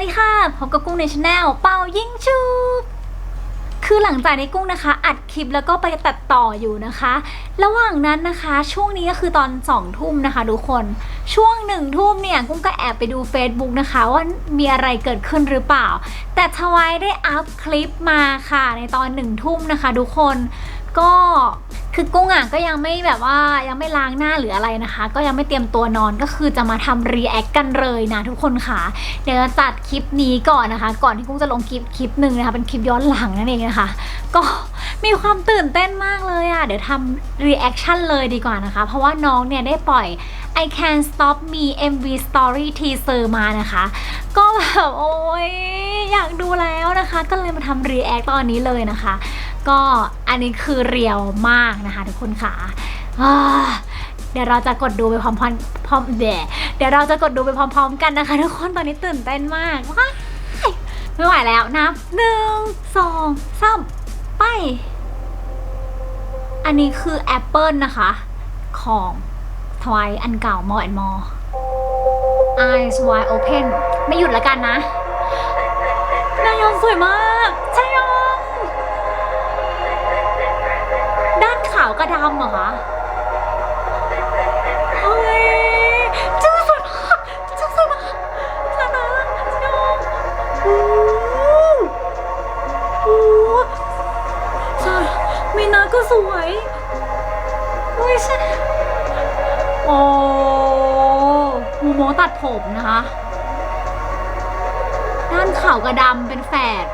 วัสดีค่ะพบกับกุ้งในชาแนลเป่ายิงชุบคือหลังจากที่กุ้งนะคะ อัดคลิปแล้วก็ไปตัดต่ออยู่นะคะ ระหว่างนั้นนะคะ ช่วงนี้ก็คือตอนสองทุ่มนะคะทุกคนช่วงหนึ่งทุ่มเนี่ยกุ้งก็แอบไปดู Facebook นะคะ ว่ามีอะไรเกิดขึ้นหรือเปล่า แต่ทวายได้อัพคลิปมาค่ะ ในตอนหนึ่งทุ่มนะคะทุกคนก็ คือกุ้งอะก็ยังไม่แบบว่ายังไม่ล้างหน้าหรืออะไรนะคะ ก็ยังไม่เตรียมตัวนอนก็คือจะมาทำรีแอคกันเลยนะทุกคนค่ะ เดี๋ยวจะตัดคลิปนี้ก่อนนะคะ ก่อนที่กุ้งจะลงคลิปคลิปหนึ่งนะคะเป็นคลิปย้อนหลังนั่นเองนะคะ ก็มีความตื่นเต้นมากเลยอะเดี๋ยวทำรีแอคชั่นเลยดีกว่านะคะ เพราะว่าน้องเนี่ยได้ปล่อย I Can Stop Me MV Story Teaser มานะคะ ก็แบบโอ้ยอยากดูแล้วนะคะ ก็เลยมาทำรีแอคตอนนี้เลยนะคะ ก็อันนี้คือเรียวมากนะคะทุกคนค่ะเดี๋ยวเราจะกดดูไปพร้อมๆพร้อมเดี๋ยวเราจะกดดูไปพร้อม ๆ กันนะคะ ทุกคนตอนนี้ตื่นเต้นมากว้ายไม่ไหวแล้วนับหนึ่งสองสามไป อันนี้คือแอปเปิลนะคะ ของทวายอันเก่ามอแอนมอ eyes wide open ไม่หยุดแล้วกันนะ นายอนสวยมาก ใช่ กับดำเหรอคะเฮ้ยจื้อสวยมากจื้อสวยมากสวยมากยองโอ้โหใช่มีนาก็สวยเฮ้ยใช่โอ้มูโมตัดผมนะคะ ด้านขาวกับดำเป็นแฝด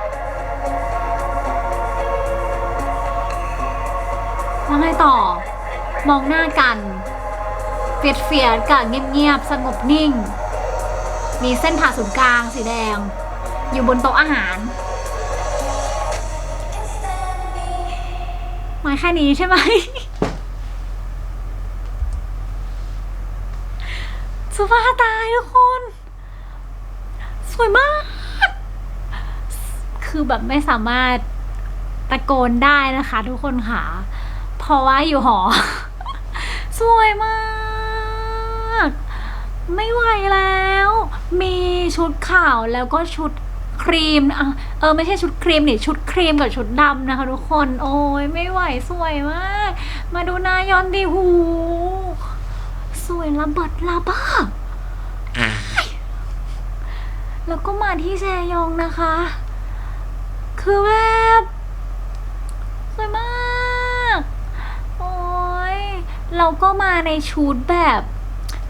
แล้วไงต่อ มองหน้ากันเฟียดเฟียดกับเงียบๆ สงบนิ่ง มีเส้นผ่าศูนย์กลางสีแดง อยู่บนโต๊ะอาหาร มาแค่นี้ใช่ไหมสภาตายทุกคน สวยมาก คือแบบไม่สามารถตะโกนได้นะคะทุกคนค่ะ เพราะว่าอยู่หอ สวยมาก ไม่ไหวแล้ว มีชุดขาวแล้วก็ชุดครีมอะเออไม่ใช่ชุดครีมนี่ชุดครีมกับชุดดำนะคะทุกคน โอ้ยไม่ไหวสวยมาก มาดูหนายอนดิหูสวยระเบิดระเบ้อแล้วก็มาที่แซยองนะคะ คือแบบสวยมาก โอ้ย เราก็มาในชุดแบบ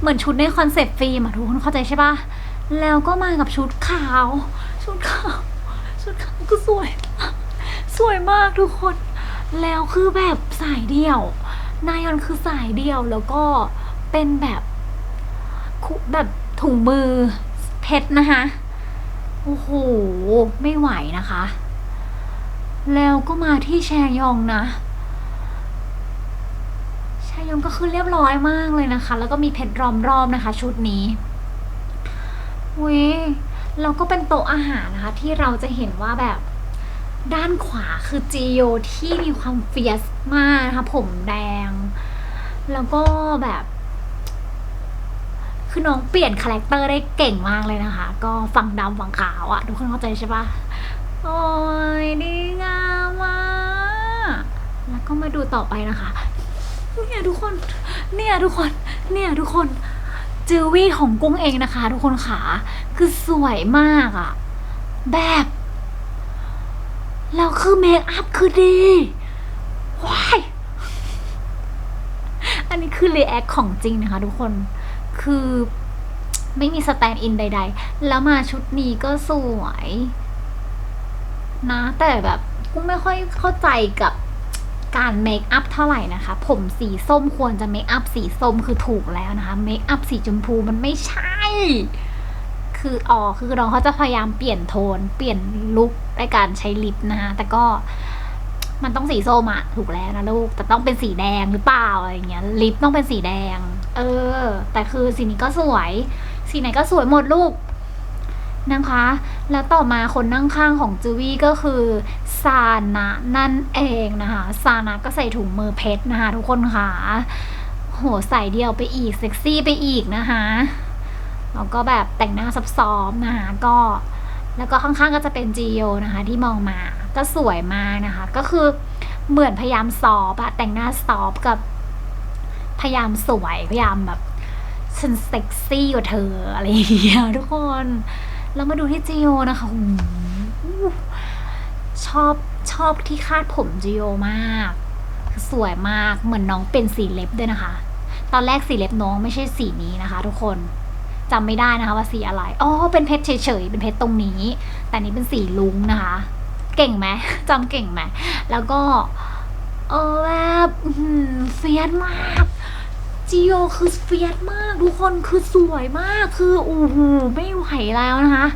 เหมือนชุดในคอนเซปต์ฟิล์มอะทุกคนเข้าใจใช่ปะแล้วก็มากับชุดขาว ชุดขาว ชุดขาวก็สวย สวยมากทุกคน แล้วคือแบบสายเดี่ยว นายอนคือสายเดี่ยวแล้วก็เป็นแบบคุแบบถุงมือเพชรนะคะโอ้โห ไม่ไหวนะคะ แล้วก็มาที่แชยองนะ แชยองก็คือเรียบร้อยมากเลยนะคะ แล้วก็มีเพชรล้อมรอบนะคะ ชุดนี้เว้ยแล้วก็เป็นโต๊ะอาหารนะคะ ที่เราจะเห็นว่าแบบด้านขวาคือจีโยที่มีความเฟียสมากนะคะผมแดง แล้วก็แบบ คือน้องเปลี่ยนคาแรคเตอร์ได้เก่งมากเลยนะคะ ก็ฝั่งดำฝั่งขาวอะทุกคนเข้าใจใช่ปะโอ้ยดีงามมากแล้วก็มาดูต่อไปนะคะ เนี่ยทุกคน เนี่ยทุกคน เนี่ยทุกคนจิววี่ของกุ้งเองนะคะ ทุกคนขาคือสวยมากอะแบบแล้วคือเมคอัพคือดีว้ายอันนี้คือเรีแอคของจริงนะคะ ทุกคนคือไม่มีสแตนด์อินใด ๆ แล้วมาชุดนี้ก็สวย นะ แต่แบบกูไม่ค่อยเข้าใจกับ การเมคอัพเท่าไหร่นะคะ ผมสีส้มควรจะเมคอัพสีส้มคือถูกแล้วนะคะเมคอัพสีชมพูมันไม่ใช่ คืออ๋อคือน้องเขาจะพยายามเปลี่ยนโทน เปลี่ยนลุคในการใช้ลิปนะคะแต่ก็มันต้องสีส้มอะถูกแล้วนะลูก แต่ต้องเป็นสีแดงหรือเปล่าอะไรเงี้ยลิปต้องเป็นสีแดง เออ แต่คือสีนี้ก็สวย สีไหนก็สวยหมดลูก นะคะ แล้วต่อมาคนนั่งข้างของจูวี่ก็คือซานะนั่นเองนะคะซานะก็ใส่ถุงมือเพชรนะคะทุกคนค่ะโหใส่เดียวไปอีกเซ็กซี่ไปอีกนะคะแล้วก็แบบแต่งหน้าซับซ้อมนะคะก็แล้วก็ข้างๆก็จะเป็นจีโอนะคะ ที่มองมาก็สวยมากนะคะ ก็คือเหมือนพยายามสอบอะแต่งหน้าสอบกับพยายามสวยพยายามแบบฉันเซ็กซี่กว่าเธออะไรอย่างเงี้ยทุกคน แล้วมาดูที่จีโอนะคะอชอบชอบที่คาดผมจีโอมากสวยมากเหมือนน้องเป็นสีเล็บด้วยนะคะ ตอนแรกสีเล็บน้องไม่ใช่สีนี้นะคะ ทุกคนจำไม่ได้นะคะว่าสีอะไรอ๋อเป็นเพชรเฉยๆเป็นเพชรตรงนี้ แต่นี้เป็นสีลุงนะคะ เก่งไหมจำเก่งไหมแล้วก็เออแบบเฟียสมาก จีโอคือเฟียสมาก ทุกคนคือสวยมากคือโอ้โหไม่ไหวแล้วนะคะ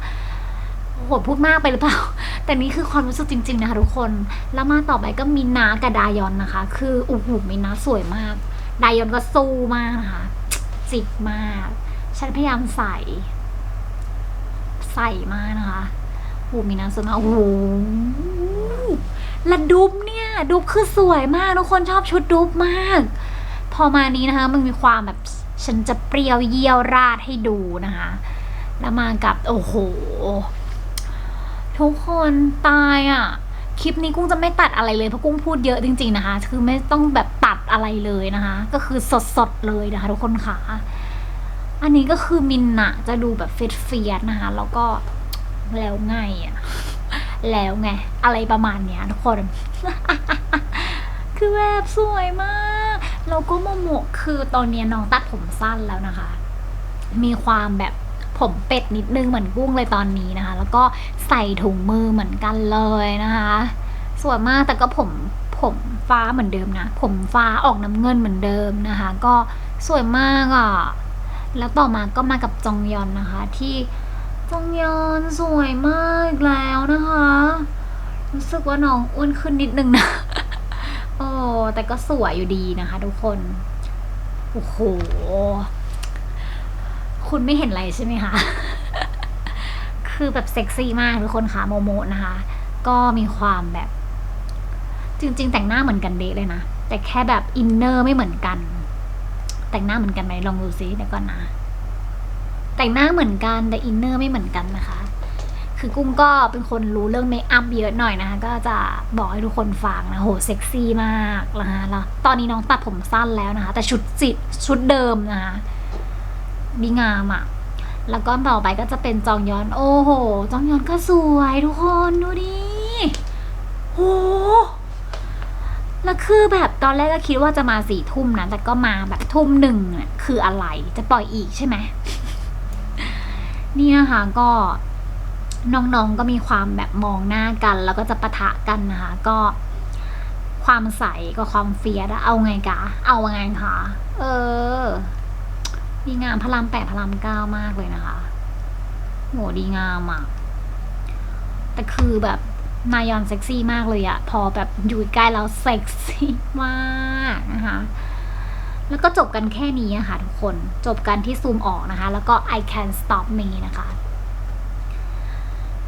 โอ้โหพูดมากไปหรือเปล่า แต่นี่คือความรู้สึกจริง ๆ นะคะทุกคน แล้วมาต่อไปก็มินากับดายอนนะคะ คือโอ้โหมินาสวยมาก ดายอนก็สู้มากนะคะ จิกมาก ฉันพยายามใส่ ใส่มากนะคะโอ้โหมีน้ำสวยมากโอ้โหและดุบเนี่ย ดุบคือสวยมากทุกคนชอบชุดดุบมาก อมานี้นะคะ มันมีความแบบฉันจะเปรี้ยวเยี่ยวราดให้ดูนะคะ แล้วมากับโอ้โห ทุกคนตายอะ คลิปนี้กุ้งจะไม่ตัดอะไรเลยเพราะกุ้งพูดเยอะจริง ๆนะคะ คือไม่ต้องแบบตัดอะไรเลยนะคะ ก็คือสดๆเลยนะคะ ทุกคนค่ะ อันนี้ก็คือมินนะจะดูแบบเฟดเฟียสนะคะ แล้วก็แล้วไงอะแล้วไง อะไรประมาณเนี้ยทุกคน คือแบบสวยมาก แล้วก็โมโมคือตอนนี้น้องตัดผมสั้นแล้วนะคะ มีความแบบผมเป็ดนิดนึงเหมือนกุ้งเลยตอนนี้นะคะ แล้วก็ใส่ถุงมือเหมือนกันเลยนะคะ สวยมากแต่ก็ผมผมฟ้าเหมือนเดิมนะ ผมฟ้าออกน้ำเงินเหมือนเดิมนะคะ ก็สวยมากอะ แล้วต่อมาก็มากับจองยอนนะคะ ที่จองยอนสวยมากอีกแล้วนะคะ รู้สึกว่าน้องอ้วนขึ้นนิดนึงนะ แต่ก็สวยอยู่ดีนะคะทุกคน โอ้โห คุณไม่เห็นอะไรใช่ไหมคะ คือแบบเซ็กซี่มากทุกคนค่ะโมโมนะคะ ก็มีความแบบ จริง ๆ แต่งหน้าเหมือนกันเดะเลยนะ แต่แค่แบบอินเนอร์ไม่เหมือนกัน แต่งหน้าเหมือนกันไหมลองดูซิเดี๋ยวก่อนนะ แต่งหน้าเหมือนกันแต่อินเนอร์ไม่เหมือนกันนะคะ คือกุ้งก็เป็นคนรู้เรื่องเมคอัพเยอะหน่อยนะคะ ก็จะบอกให้ทุกคนฟังนะโหเซ็กซี่มากนะคะแล้วตอนนี้น้องตัดผมสั้นแล้วนะคะ แต่ชุดจิชุดเดิมนะคะดีงามอะ่ะ แล้วก็ต่อไปก็จะเป็นจองยอน โอ้โห จองยอนก็สวยทุกคนดูดิโหแล้วคือแบบตอนแรกก็คิดว่าจะมาสี่ทุ่มนะ แต่ก็มาแบบทุ่มหนึ่งน่ะคืออะไร จะปล่อยอีกใช่ไหมนี่นะคะก็ น้องๆก็มีความแบบมองหน้ากัน แล้วก็จะปะทะกันนะคะก็ ความใสกับความเฟียสอะเอาไงกะ เอาไงคะเออ ดีงามพระรามแปดพระรามเก้ามากเลยนะคะโหดีงามอะแต่คือแบบนายอนเซ็กซี่มากเลยอะพอแบบอยู่ใกล้แล้วเซ็กซี่มากนะคะแล้วก็จบกันแค่นี้อะค่ะทุกคนจบกันที่ซูมออกนะคะ แล้วก็ I can stop me นะคะ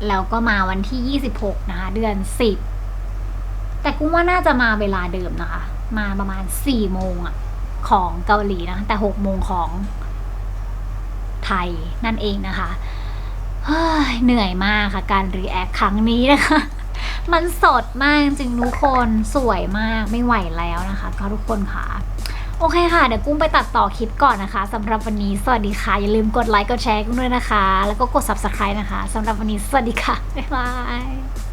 แล้วก็มาวันที่ 26 นะคะ เดือน 10 แต่กุ้งว่าน่าจะมาเวลาเดิมนะคะ มาประมาณ 4 โมงอะของเกาหลีนะ แต่ 6 โมงของไทยนั่นเองนะคะเฮ้ยเหนื่อยมากค่ะ การรีแอคครั้งนี้นะคะ มันสดมากจริงทุกคนสวยมากไม่ไหวแล้วนะคะก็ทุกคนค่ะ โอเคค่ะ เดี๋ยวกุ้งไปตัดต่อคลิปก่อนนะคะสำหรับวันนี้สวัสดีค่ะ อย่าลืมกดไลค์กดแชร์กุ้งด้วยนะคะ แล้วก็กด subscribe นะคะสำหรับวันนี้สวัสดีค่ะ บ๊ายบาย